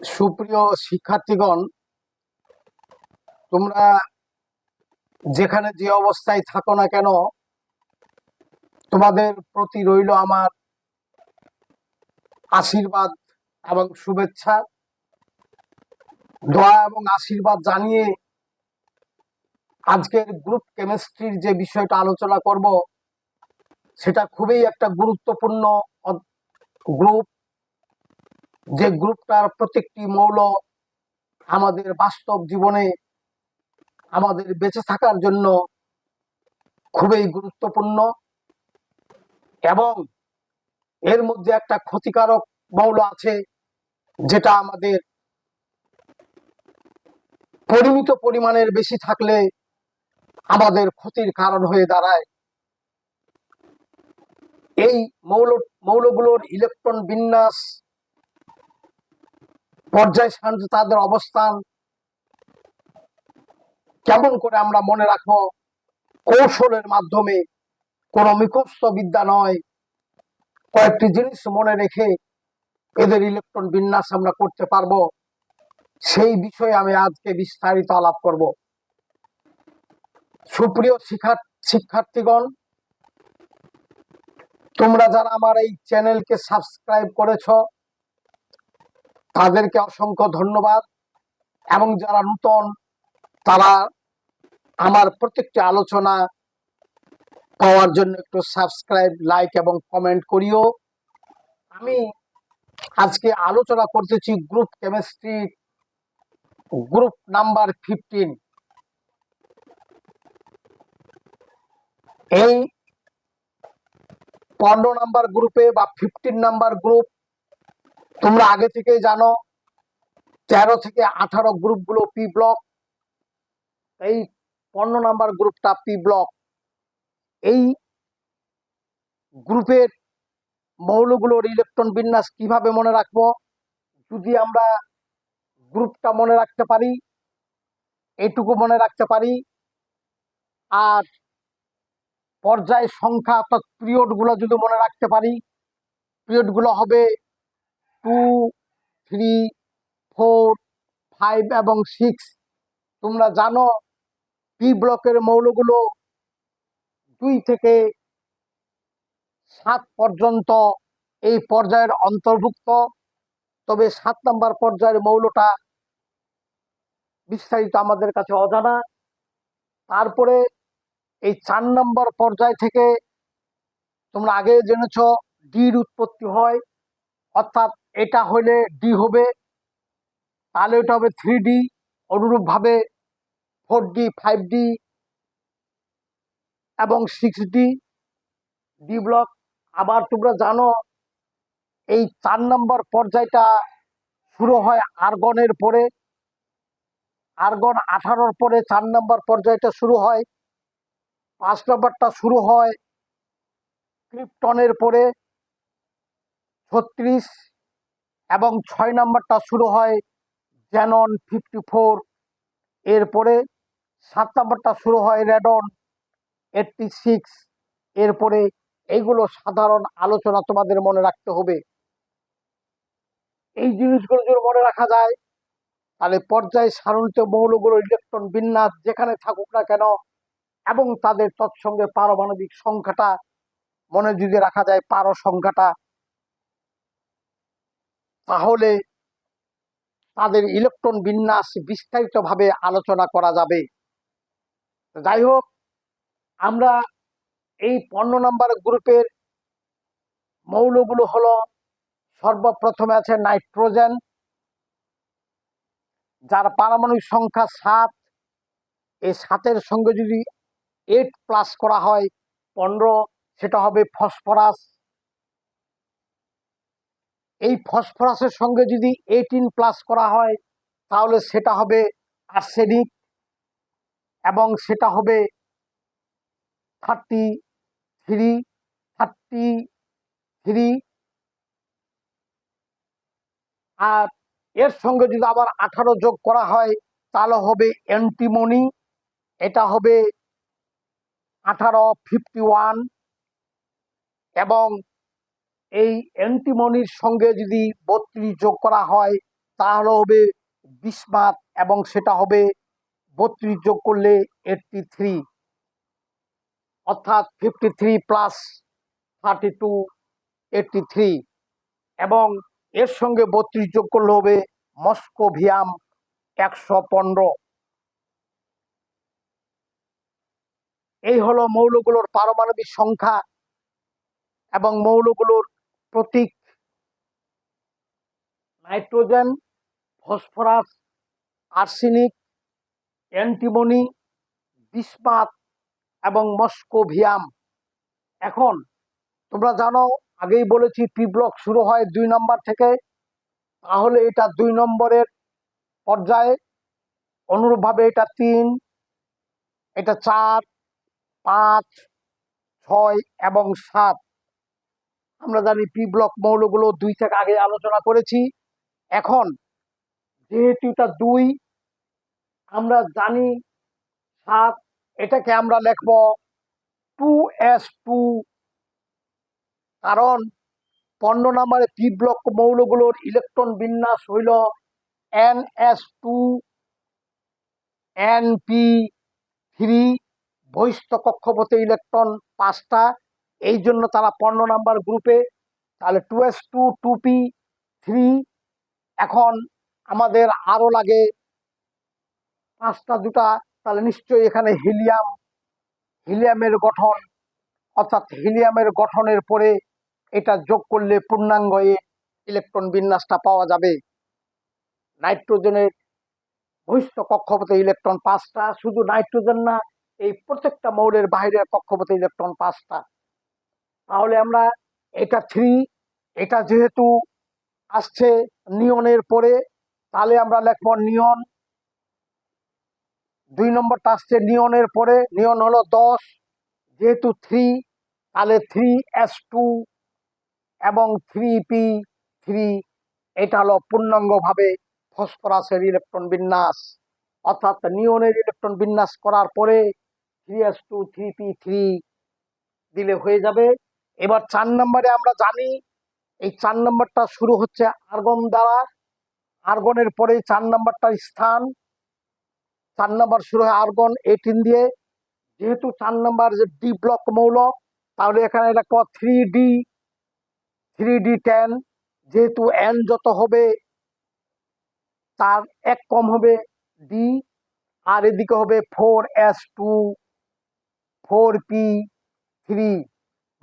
সুপ্রিয় শিক্ষার্থীগণ, তোমরা যেখানে যে অবস্থায় থাকো না কেন, তোমাদের প্রতি রইল আমার আশীর্বাদ এবং শুভেচ্ছা। দোয়া এবং আশীর্বাদ জানিয়ে আজকের গ্রুপ কেমিস্ট্রির যে বিষয়টা আলোচনা করব, সেটা খুবই একটা গুরুত্বপূর্ণ গ্রুপ যে গ্রুপটার প্রত্যেকটি মৌল আমাদের বাস্তব জীবনে আমাদের বেঁচে থাকার জন্য খুবই গুরুত্বপূর্ণ এবং এর মধ্যে একটা ক্ষতিকারক মৌল আছে যেটা আমাদের পরিমিত পরিমাণের বেশি থাকলে আমাদের ক্ষতির কারণ হয়ে দাঁড়ায়। এই মৌল, মৌলগুলোর ইলেকট্রন বিন্যাস পর্যায় সারণীতে তাদের অবস্থান। কেমন করে আমরা মনে রাখব, কৌশলের মাধ্যমে কোনো মুখস্থ বিদ্যা নয়। কয়েকটি জিনিস মনে রেখে এদের ইলেকট্রন বিন্যাস আমরা করতে পারব। সেই বিষয়ে আমি আজকে বিস্তারিত আলাপ করব। সুপ্রিয় শিক্ষা, শিক্ষার্থীগণ, তোমরা যারা আমার এই চ্যানেলকে সাবস্ক্রাইব করেছ তাদেরকে অসংখ্য ধন্যবাদ। এবং যারা নূতন, তারা আমার প্রত্যেকটি আলোচনা পাওয়ার জন্য একটু সাবস্ক্রাইব লাইক এবং কমেন্ট করিও। আমি আজকে আলোচনা করতেছি group chemistry group number fifteen এই পনেরো নাম্বার গ্রুপে বা ফিফটিন নাম্বার গ্রুপ তোমরা আগে থেকেই জানো, তেরো থেকে আঠারো গ্রুপগুলো পি ব্লক এই পনেরো নাম্বার গ্রুপটা পি ব্লক এই গ্রুপের মৌলগুলোর ইলেকট্রন বিন্যাস কীভাবে মনে রাখব? যদি আমরা গ্রুপটা মনে রাখতে পারি, এটুকু মনে রাখতে পারি, আর পর্যায় সংখ্যা অর্থাৎ পিরিয়ডগুলো যদি মনে রাখতে পারি পিরিয়ডগুলো হবে টু থ্রি ফোর ফাইভ এবং সিক্স তোমরা জানো পি ব্লকের মৌলগুলো দুই থেকে সাত পর্যন্ত এই পর্যায়ের অন্তর্ভুক্ত। তবে সাত নাম্বার পর্যায়ের মৌলটা বিস্তারিত আমাদের কাছে অজানা। তারপরে এই চার নম্বর পর্যায় থেকে তোমরা আগে জেনেছ ডির উৎপত্তি হয়, অর্থাৎ এটা হলে ডি হবে, তাহলে এটা হবে থ্রি ডি অনুরূপভাবে ফোর ডি ফাইভ ডি এবং সিক্স ডি ডি ব্লক আবার তোমরা জানো, এই চার নম্বর পর্যায়টা শুরু হয় আর্গনের পরে। আর্গন আঠারোর পরে চার নম্বর পর্যায়টা শুরু হয়। পাঁচ নম্বরটা শুরু হয় ক্রিপ্টনের পরে। ছত্রিশ এবং ছয় নম্বরটা শুরু হয় জ্যানন ফিফটি ফোর এরপরে সাত নম্বরটা শুরু হয় রেডন এইটটি সিক্স এরপরে এইগুলো সাধারণ আলোচনা তোমাদের মনে রাখতে হবে। এই জিনিসগুলো যদি মনে রাখা যায়, তাহলে পর্যায় সারণিত মৌলগুলোর ইলেকট্রন বিন্যাস যেখানে থাকুক না কেন, এবং তাদের তৎসঙ্গে পারমাণবিক সংখ্যাটা, মনে যদি রাখা যায় পার সংখ্যাটা তাহলে তাদের ইলেকট্রন বিন্যাস বিস্তারিতভাবে আলোচনা করা যাবে। যাই হোক, আমরা এই পনেরো নম্বর গ্রুপের মৌলগুলো হলো, সর্বপ্রথমে আছে নাইট্রোজেন, যার পারমাণবিক সংখ্যা সাত এই সাতের সঙ্গে যদি এইট প্লাস করা হয়, পনেরো, সেটা হবে ফসফরাস। এই ফসফরাসের সঙ্গে যদি এইটিন প্লাস করা হয়, তাহলে সেটা হবে আর্সেনিক এবং সেটা হবে থার্টি থ্রি থার্টি থ্রি আর এর সঙ্গে যদি আবার আঠারো যোগ করা হয়, তাহলে হবে অ্যান্টিমনি, এটা হবে আঠারো ফিফটি ওয়ান এবং এই অ্যান্টিমনির সঙ্গে যদি বত্রিশ যোগ করা হয়, তাহলে হবে বিসমাত এবং সেটা হবে বত্রিশ যোগ করলে এইটটি থ্রি অর্থাৎ fifty three plus thirty two eighty three এবং এর সঙ্গে বত্রিশ যোগ করলে হবে মস্কোভিয়াম একশো পনেরো। এই হলো মৌলগুলোর পারমাণবিক সংখ্যা এবং মৌলগুলোর প্রতীক, nitrogen, phosphorus, arsenic, antimony bismuth এবং মস্কোভিয়াম। এখন তোমরা জানো, আগেই বলেছি পি ব্লক শুরু হয় দুই নম্বর থেকে। তাহলে এটা দুই নম্বরের পর্যায়ে। অনুরূপভাবে এটা তিন, এটা চার, পাঁচ, ছয় এবং সাত। আমরা জানি পি ব্লক মৌলগুলো দুই থেকে আগে আলোচনা করেছি। এখন যেহেতু এটা দুই, আমরা জানি সাত, এটাকে আমরা লিখব টু এস টু কারণ পনেরো নম্বরে পি ব্লক মৌলগুলোর ইলেকট্রন বিন্যাস হইল N S two N P three বহিষ্ঠ কক্ষপথে ইলেকট্রন পাঁচটা এই জন্য তারা পনেরো নাম্বার গ্রুপে তাহলে two S two two P three এখন আমাদের আরও লাগে পাঁচটা, দুটা, তাহলে নিশ্চয়ই এখানে হিলিয়াম হিলিয়ামের গঠন, অর্থাৎ হিলিয়ামের গঠনের পরে এটা যোগ করলে পূর্ণাঙ্গ ইলেকট্রন বিন্যাসটা পাওয়া যাবে। নাইট্রোজেনের বহিষ্ঠ কক্ষপথে ইলেকট্রন পাঁচটা, শুধু নাইট্রোজেন না, এই প্রত্যেকটা মৌলের বাইরের কক্ষপথে ইলেকট্রন পাঁচটা। তাহলে আমরা এটা থ্রি এটা যেহেতু আসছে নিয়নের পরে, তাহলে আমরা লিখব নিয়ন। দুই নম্বরটা আসছে নিয়নের পরে, নিয়ন হলো দশ, যেহেতু থ্রি তাহলে থ্রি এস টু এবং থ্রি পি থ্রি এটা হলো পূর্ণাঙ্গভাবে ফসফরাসের ইলেকট্রন বিন্যাস। অর্থাৎ নিয়নের ইলেকট্রন বিন্যাস করার পরে three S two three P three দিলে হয়ে যাবে। এবার চার নম্বরে আমরা জানি, এই চার নম্বরটা শুরু হচ্ছে আর্গন দ্বারা। আর্গনের পরে চার নম্বরটার স্থান। চার নম্বর শুরু হয় আর্গন এইটিন দিয়ে। যেহেতু চার নম্বর যে ডি ব্লক মৌল তাহলে এখানে লিখব three D three D ten. যেহেতু এন যত হবে, তার এক কম হবে ডি। আর এদিকে হবে four S two, four P three.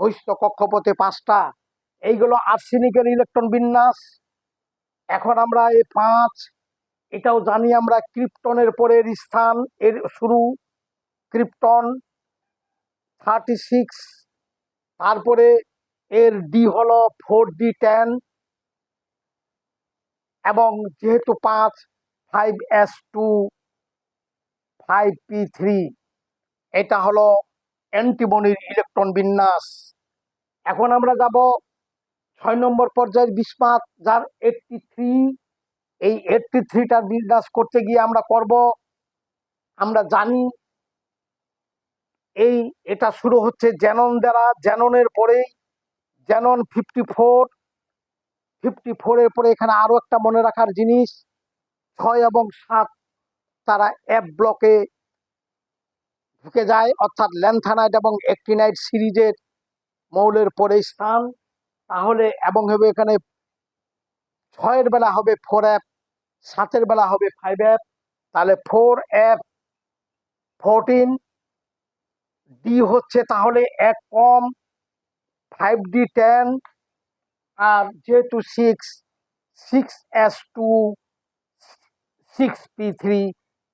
বহিষ্ঠ কক্ষপথে পাঁচটা। এইগুলো আর্সেনিকের ইলেকট্রন বিন্যাস। এখন আমরা এই পাঁচ। এটাও জানি আমরা ক্রিপ্টনের পরের স্থান। এর শুরু ক্রিপ্টন থার্টি সিক্স। তারপরে এর ডি হলো ফোর ডি টেন। এবং যেহেতু পাঁচ, five S two, five P three. এটা হলো অ্যান্টিমনির ইলেকট্রন বিন্যাস। এখন আমরা যাব ছয় নম্বর পর্যায়ের বিস্মাত যার এইটটি থ্রি এই এইটটি থ্রিটার বিন্যাস করতে গিয়ে আমরা করব, আমরা জানি এই, এটা শুরু হচ্ছে জ্যানন দ্বারা জ্যাননের পরেই জ্যানন ফিফটি ফোর ফিফটি ফোরের পরে এখানে আরও একটা মনে রাখার জিনিস, ছয় এবং সাত, তারা অ্যাপ ব্লকে ঢুকে যায়, অর্থাৎ ল্যান্থানাইট এবং অ্যাক্টিনাইট সিরিজের মৌলের পরে স্থান। তাহলে এবং হবে এখানে ছয়ের বেলা হবে ফোর অ্যাপ সাতের বেলা হবে ফাইভ অ্যাপ তাহলে ফোর অ্যাপ ফোরটিন ডি হচ্ছে তাহলে এক কম ফাইভ ডি টেন আর যেহেতু six six S two six P three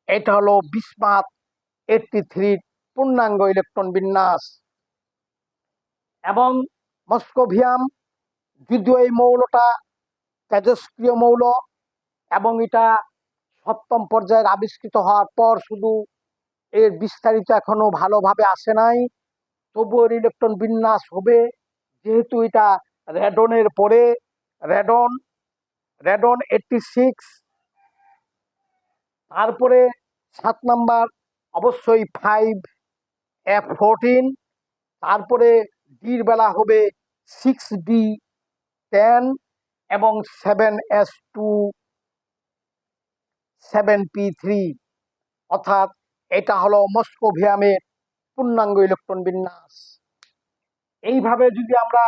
এটা হলো বিসমাত এইটটি থ্রি পূর্ণাঙ্গ ইলেকট্রন বিন্যাস। এবং মস্কোভিয়াম যদিও এই মৌলটা তেজস্ক্রিয় মৌল এবং এটা সপ্তম পর্যায়ের আবিষ্কৃত হওয়ার পর শুধু এর বিস্তারিত এখনও ভালোভাবে আসে নাই। তবুও এর ইলেকট্রন বিন্যাস হবে, যেহেতু এটা রেডনের পরে। রেডন রেডন এইটটি সিক্স তারপরে সাত নাম্বার অবশ্যই ফাইভ এফ ফোরটিন তারপরে ডির বেলা হবে সিক্স ডি টেন এবং seven S two seven P three অর্থাৎ এটা হলো মস্কোভিয়ামের পূর্ণাঙ্গ ইলেকট্রন বিন্যাস। এইভাবে যদি আমরা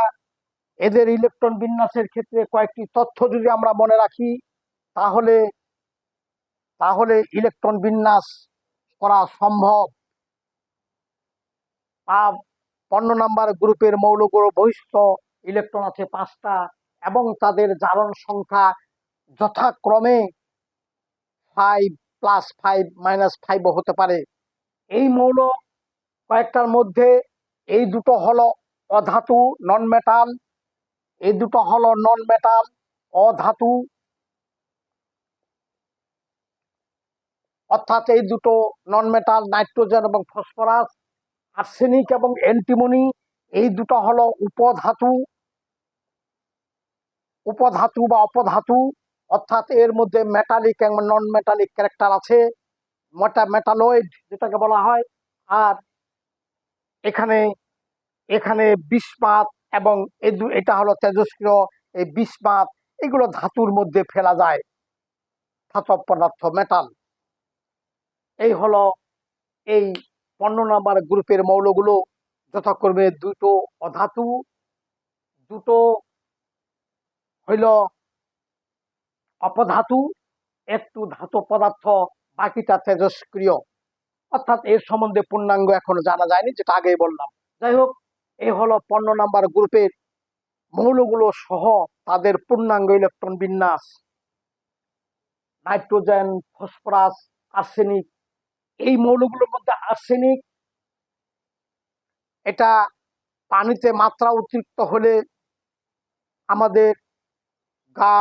এদের ইলেকট্রন বিন্যাসের ক্ষেত্রে কয়েকটি তথ্য যদি আমরা মনে রাখি, তাহলে তাহলে ইলেকট্রন বিন্যাস করা সম্ভব। পনেরো নাম্বার গ্রুপের মৌলগুলো বহিষ্ঠ ইলেকট্রন আছে পাঁচটা এবং তাদের জারণ সংখ্যা যথাক্রমে ফাইভ প্লাস ফাইভ মাইনাস ফাইভও হতে পারে। এই মৌল কয়েকটার মধ্যে এই দুটো হলো অধাতু নন মেটাল এই দুটো হলো নন মেটাল অধাতু অর্থাৎ এই দুটো নন মেটাল নাইট্রোজেন এবং ফসফরাস আর্সেনিক এবং অ্যান্টিমনি এই দুটো হলো উপধাতু উপধাতু বা অপধাতু, অর্থাৎ এর মধ্যে মেটালিক এবং নন মেটালিক ক্যারেক্টার আছে, মোটা মেটালয়েড যেটাকে বলা হয়, আর এখানে এখানে বিস্মাত এবং এটা হলো তেজস্ক্রিয়, এই বিস্মাত এগুলো ধাতুর মধ্যে ফেলা যায়, ধাতব পদার্থ মেটাল এই হলো এই পনেরো নাম্বার গ্রুপের মৌলগুলো যথাক্রমে দুটো অধাতু, দুটো হইল অপধাতু, একটু ধাতু পদার্থ, বাকিটা তেজস্ক্রিয়। অর্থাৎ এর সম্বন্ধে পূর্ণাঙ্গ এখনও জানা যায়নি, যেটা আগেই বললাম। যাই হোক এই হলো পনেরো নাম্বার গ্রুপের মৌলগুলো সহ তাদের পূর্ণাঙ্গ ইলেকট্রন বিন্যাস। নাইট্রোজেন, ফসফরাস, আর্সেনিক এই মৌলগুলোর মধ্যে আর্সেনিক এটা পানিতে মাত্রা অতিরিক্ত হলে আমাদের গা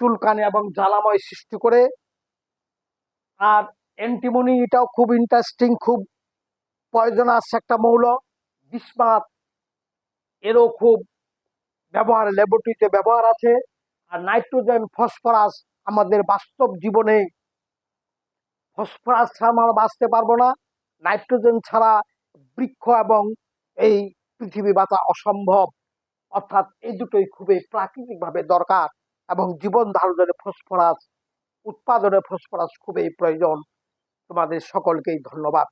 চুলকানি এবং জ্বালাময় সৃষ্টি করে। আর অ্যান্টিমনি এটাও খুব ইন্টারেস্টিং খুব প্রয়োজন পয়জনাস একটা মৌল। বিস্মাত, এরও খুব ব্যবহার ল্যাবরেটরিতে ব্যবহার আছে। আর নাইট্রোজেন ফসফরাস আমাদের বাস্তব জীবনে ফসফরাস ছাড়া আমরা বাঁচতে পারব না। নাইট্রোজেন ছাড়া বৃক্ষ এবং এই পৃথিবী বাঁচা অসম্ভব। অর্থাৎ এই দুটোই খুবই প্রাকৃতিকভাবে দরকার এবং জীবন ধারণের ফসফরাস উৎপাদনে ফসফরাস খুবই প্রয়োজন। তোমাদের সকলকেই ধন্যবাদ।